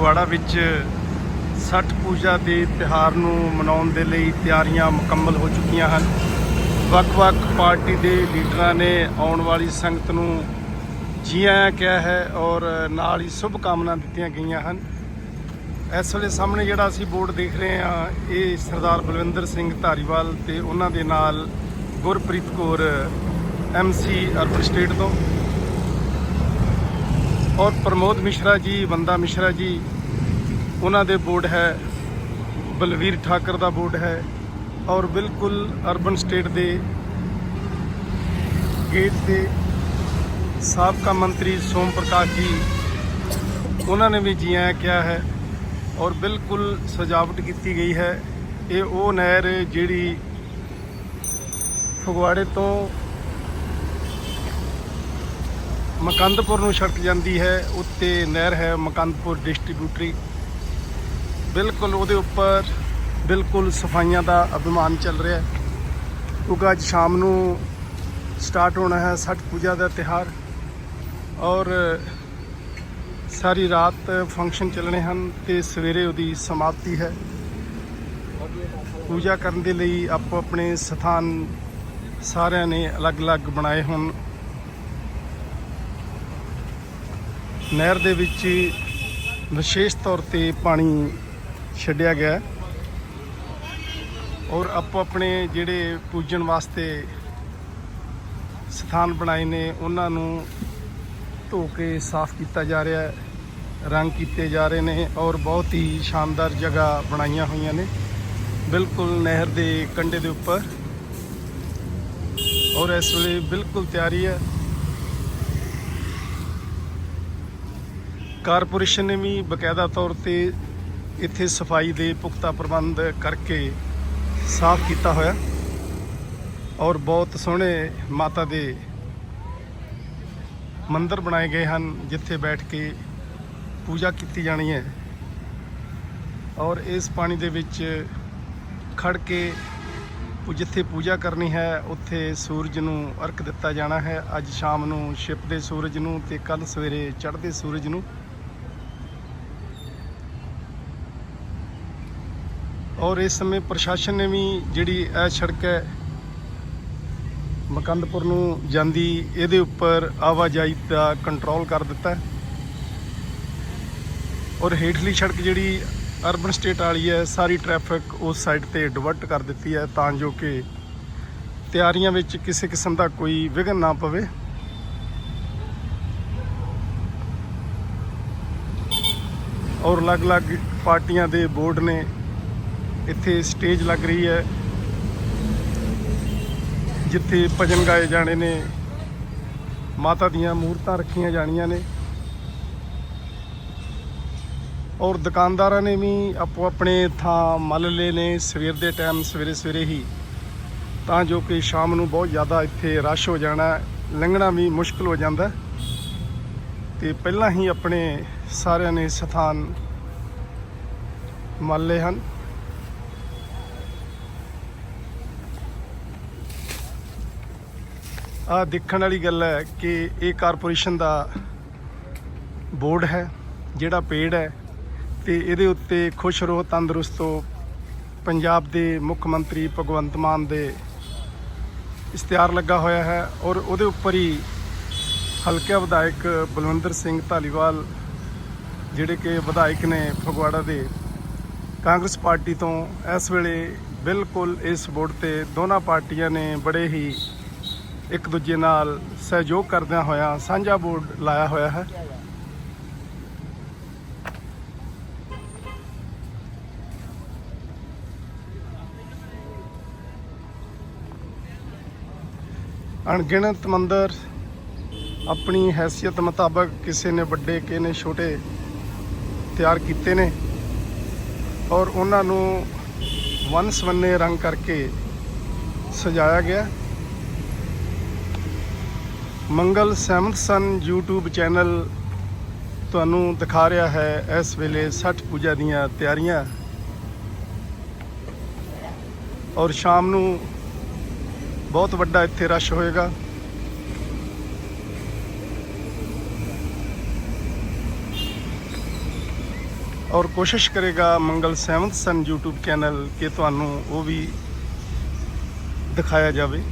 ਫਗਵਾੜਾ ਵਿੱਚ ਛਠ ਪੂਜਾ ਦੇ ਤਿਹਾਰ ਨੂੰ ਮਨਾਉਣ ਦੇ ਲਈ ਤਿਆਰੀਆਂ ਮੁਕੰਮਲ ਹੋ ਚੁੱਕੀਆਂ ਹਨ। ਵੱਖ-ਵੱਖ ਪਾਰਟੀ ਦੇ ਲੀਡਰਾਂ ਨੇ ਆਉਣ ਵਾਲੀ ਸੰਗਤ ਨੂੰ ਜੀ ਆਇਆਂ ਕਿਹਾ ਹੈ ਔਰ ਨਾਲ ਹੀ ਸ਼ੁਭ ਕਾਮਨਾ ਦਿੱਤੀਆਂ ਗਈਆਂ ਹਨ। ਇਸ ਵੇਲੇ ਸਾਹਮਣੇ ਜਿਹੜਾ ਅਸੀਂ ਬੋਰਡ ਦੇਖ ਰਹੇ ਹਾਂ, ਇਹ ਸਰਦਾਰ ਬਲਵਿੰਦਰ ਸਿੰਘ ਧਾਰੀਵਾਲ ਤੇ ਉਹਨਾਂ ਦੇ ਨਾਲ Gurpreet Kaur MC urban state ਤੋਂ। ਔਰ ਪ੍ਰਮੋਦ ਮਿਸ਼ਰਾ ਜੀ, ਬੰਦਾ ਮਿਸ਼ਰਾ ਜੀ, ਉਹਨਾਂ ਦੇ ਬੋਰਡ ਹੈ, ਬਲਵੀਰ ਠਾਕਰ ਦਾ ਬੋਰਡ ਹੈ ਔਰ ਬਿਲਕੁਲ ਅਰਬਨ ਸਟੇਟ ਦੇ ਗੇਟ ਤੇ ਸਾਬਕਾ ਮੰਤਰੀ ਸੋਮ ਪ੍ਰਕਾਸ਼ ਜੀ, ਉਹਨਾਂ ਨੇ ਵੀ ਜੀ ਆਇਆਂ ਕਿਹਾ ਹੈ ਔਰ ਬਿਲਕੁਲ ਸਜਾਵਟ ਕੀਤੀ ਗਈ ਹੈ। ਇਹ ਉਹ ਨਹਿਰ ਜਿਹੜੀ ਫਗਵਾੜੇ ਤੋਂ ਮਕੰਦਪੁਰ ਨੂੰ ਛੜਕ ਜਾਂਦੀ ਹੈ, ਉੱਤੇ ਨਹਿਰ ਹੈ ਮਕੰਦਪੁਰ ਡਿਸਟ੍ਰੀਬਿਊਟਰੀ। ਬਿਲਕੁਲ ਉਹਦੇ ਉੱਪਰ ਬਿਲਕੁਲ ਸਫਾਈਆਂ ਦਾ ਅਭਿਮਾਨ ਚੱਲ ਰਿਹਾ ਹੈ। ਕਿਉਂਕਿ ਅੱਜ ਸ਼ਾਮ ਨੂੰ ਸਟਾਰਟ ਹੋਣਾ ਹੈ ਛਠ ਪੂਜਾ ਦਾ ਤਿਹਾਰ ਔਰ ਸਾਰੀ ਰਾਤ ਫੰਕਸ਼ਨ ਚੱਲਣੇ ਹਨ ਤੇ ਸਵੇਰੇ ਉਹਦੀ ਸਮਾਪਤੀ ਹੈ। ਪੂਜਾ ਕਰਨ ਦੇ ਲਈ ਆਪੋ ਆਪਣੇ ਸਥਾਨ ਸਾਰਿਆਂ ਨੇ ਅਲੱਗ-ਅਲੱਗ ਬਣਾਏ ਹੋਣ। ਨਹਿਰ ਦੇ ਵਿੱਚ ਵਿਸ਼ੇਸ਼ ਤੌਰ ਤੇ ਪਾਣੀ ਛੱਡਿਆ ਗਿਆ ਔਰ ਆਪੋ ਆਪਣੇ ਜਿਹੜੇ ਪੂਜਣ ਵਾਸਤੇ ਸਥਾਨ ਬਣਾਏ ਨੇ, ਉਹਨਾਂ ਨੂੰ ਧੋ ਕੇ ਸਾਫ਼ ਕੀਤਾ ਜਾ ਰਿਹਾ ਹੈ, ਰੰਗ ਕੀਤੇ ਜਾ ਰਹੇ ਨੇ ਔਰ ਬਹੁਤ ਹੀ ਸ਼ਾਨਦਾਰ ਜਗ੍ਹਾ ਬਣਾਈਆਂ ਹੋਈਆਂ ਨੇ। ਬਿਲਕੁਲ ਨਹਿਰ ਦੇ ਕੰਢੇ ਦੇ ਉੱਪਰ। ਔਰ ਇਸ ਵੇਲੇ ਬਿਲਕੁਲ ਤਿਆਰੀ ਹੈ। ਕਾਰਪੋਰੇਸ਼ਨ ਨੇ ਵੀ ਬਕਾਇਦਾ ਤੌਰ ਤੇ ਇੱਥੇ ਸਫ਼ਾਈ ਦੇ ਪੁਖਤਾ ਪ੍ਰਬੰਧ ਕਰਕੇ ਸਾਫ਼ ਕੀਤਾ ਹੋਇਆ ਔਰ ਬਹੁਤ ਸੋਹਣੇ ਮਾਤਾ ਦੇ ਮੰਦਰ ਬਣਾਏ ਗਏ ਹਨ, ਜਿੱਥੇ ਬੈਠ ਕੇ ਪੂਜਾ ਕੀਤੀ ਜਾਣੀ ਹੈ। ਔਰ ਇਸ ਪਾਣੀ ਦੇ ਵਿੱਚ ਖੜ ਕੇ ਜਿੱਥੇ ਪੂਜਾ ਕਰਨੀ ਹੈ, ਉੱਥੇ ਸੂਰਜ ਨੂੰ ਅਰਕ ਦਿੱਤਾ ਜਾਣਾ ਹੈ। ਅੱਜ ਸ਼ਾਮ ਨੂੰ ਛਿਪਦੇ ਸੂਰਜ ਨੂੰ ਤੇ ਕੱਲ ਸਵੇਰੇ ਚੜ੍ਹਦੇ ਸੂਰਜ ਨੂੰ ਔਰ ਇਸ ਸਮੇਂ ਪ੍ਰਸ਼ਾਸਨ ਨੇ ਵੀ ਜਿਹੜੀ ਇਹ ਸੜਕ ਹੈ, ਮਕੰਦਪੁਰ ਨੂੰ ਜਾਂਦੀ ਇਹਦੇ ਉੱਪਰ ਆਵਾਜਾਈ ਦਾ ਕੰਟਰੋਲ ਕਰ ਦਿੱਤਾ ਔਰ ਹੇਠਲੀ ਸੜਕ ਜਿਹੜੀ ਅਰਬਨ ਸਟੇਟ ਵਾਲੀ ਹੈ, ਸਾਰੀ ਟ੍ਰੈਫਿਕ ਉਸ ਸਾਈਡ ਤੇ ਡਿਵਰਟ ਕਰ ਦਿੱਤੀ ਹੈ ਤਾਂ ਜੋ ਕਿ ਤਿਆਰੀਆਂ ਵਿੱਚ ਕਿਸੇ ਕਿਸਮ ਦਾ ਕੋਈ ਵਿਘਨ ਨਾ ਪਵੇ। ਔਰ ਅਲੱਗ-ਅਲੱਗ ਪਾਰਟੀਆਂ ਦੇ ਬੋਰਡ ਨੇ ਇੱਥੇ ਸਟੇਜ ਲੱਗ ਰਹੀ ਹੈ, ਜਿੱਥੇ ਭਜਨ ਗਾਏ ਜਾਣੇ ਨੇ। ਮਾਤਾ ਦੀਆਂ ਮੂਰਤਾਂ ਰੱਖੀਆਂ ਜਾਣੀਆਂ ਨੇ। ਔਰ ਦੁਕਾਨਦਾਰਾਂ ਨੇ ਵੀ ਆਪੋ ਆਪਣੇ ਥਾਂ ਮੱਲ ਲਏ ਨੇ ਸਵੇਰ ਦੇ ਟਾਈਮ, ਸਵੇਰੇ ਸਵੇਰੇ ਹੀ। ਤਾਂ ਜੋ ਕਿ ਸ਼ਾਮ ਨੂੰ ਬਹੁਤ ਜ਼ਿਆਦਾ ਇੱਥੇ ਰਸ਼ ਹੋ ਜਾਣਾ, ਲੰਘਣਾ ਵੀ ਮੁਸ਼ਕਲ ਹੋ ਜਾਂਦਾ। ਹੈ। ਤੇ ਪਹਿਲਾਂ ਹੀ ਆਪਣੇ ਸਾਰਿਆਂ ਨੇ ਸਥਾਨ ਮੱਲ ਲਏ ਹਨ। ਆ ਦੇਖਣ ਵਾਲੀ ਗੱਲ ਹੈ ਕਿ ਇਹ ਕਾਰਪੋਰੇਸ਼ਨ ਦਾ ਬੋਰਡ ਹੈ, ਜਿਹੜਾ ਪੇੜ ਹੈ ਤੇ ਇਹਦੇ ਉੱਤੇ ਖੁਸ਼ ਰਹੋ, ਤੰਦਰੁਸਤੋ ਪੰਜਾਬ ਦੇ ਮੁੱਖ ਮੰਤਰੀ ਭਗਵੰਤ ਮਾਨ ਦੇ ਇਸ਼ਤਿਹਾਰ ਲੱਗਾ ਹੋਇਆ ਹੈ ਔਰ ਉਹਦੇ ਉੱਪਰ ਹੀ ਹਲਕਾ ਵਿਧਾਇਕ ਬਲਵਿੰਦਰ ਸਿੰਘ ਧਾਲੀਵਾਲ, ਜਿਹੜੇ ਕਿ ਵਿਧਾਇਕ ਨੇ ਫਗਵਾੜਾ ਦੇ, ਕਾਂਗਰਸ ਪਾਰਟੀ ਤੋਂ ਇਸ ਵੇਲੇ ਬਿਲਕੁਲ ਇਸ ਬੋਰਡ ਤੇ ਦੋਨਾਂ ਪਾਰਟੀਆਂ ਨੇ ਬੜੇ ਹੀ ਇੱਕ ਦੂਜੇ ਨਾਲ ਸਹਿਯੋਗ ਕਰਦਿਆਂ ਹੋਇਆਂ ਸਾਂਝਾ ਬੋਰਡ ਲਾਇਆ ਹੋਇਆ ਹੈ। ਅਣਗਿਣਤ ਮੰਦਰ ਆਪਣੀ ਹੈਸੀਅਤ ਮੁਤਾਬਕ ਕਿਸੇ ਨੇ ਵੱਡੇ, ਕਿਸੇ ਨੇ ਛੋਟੇ ਤਿਆਰ ਕੀਤੇ ਨੇ ਔਰ ਉਹਨਾਂ ਨੂੰ ਵੰਨ ਸਵੰਨੇ ਰੰਗ ਕਰਕੇ ਸਜਾਇਆ ਗਿਆ। Mangal Seventh Sun, YouTube channel ਤੁਹਾਨੂੰ ਦਿਖਾ ਰਿਹਾ ਹੈ ਇਸ ਵੇਲੇ ਛਠ ਪੂਜਾ ਦੀਆਂ ਤਿਆਰੀਆਂ। ਔਰ ਸ਼ਾਮ ਨੂੰ ਬਹੁਤ ਵੱਡਾ ਇੱਥੇ ਰਸ਼ ਹੋਏਗਾ। ਔਰ ਕੋਸ਼ਿਸ਼ ਕਰੇਗਾ Mangal Seventh Sun, YouTube channel, ਕਿ ਤੁਹਾਨੂੰ ਉਹ ਵੀ ਦਿਖਾਇਆ ਜਾਵੇ।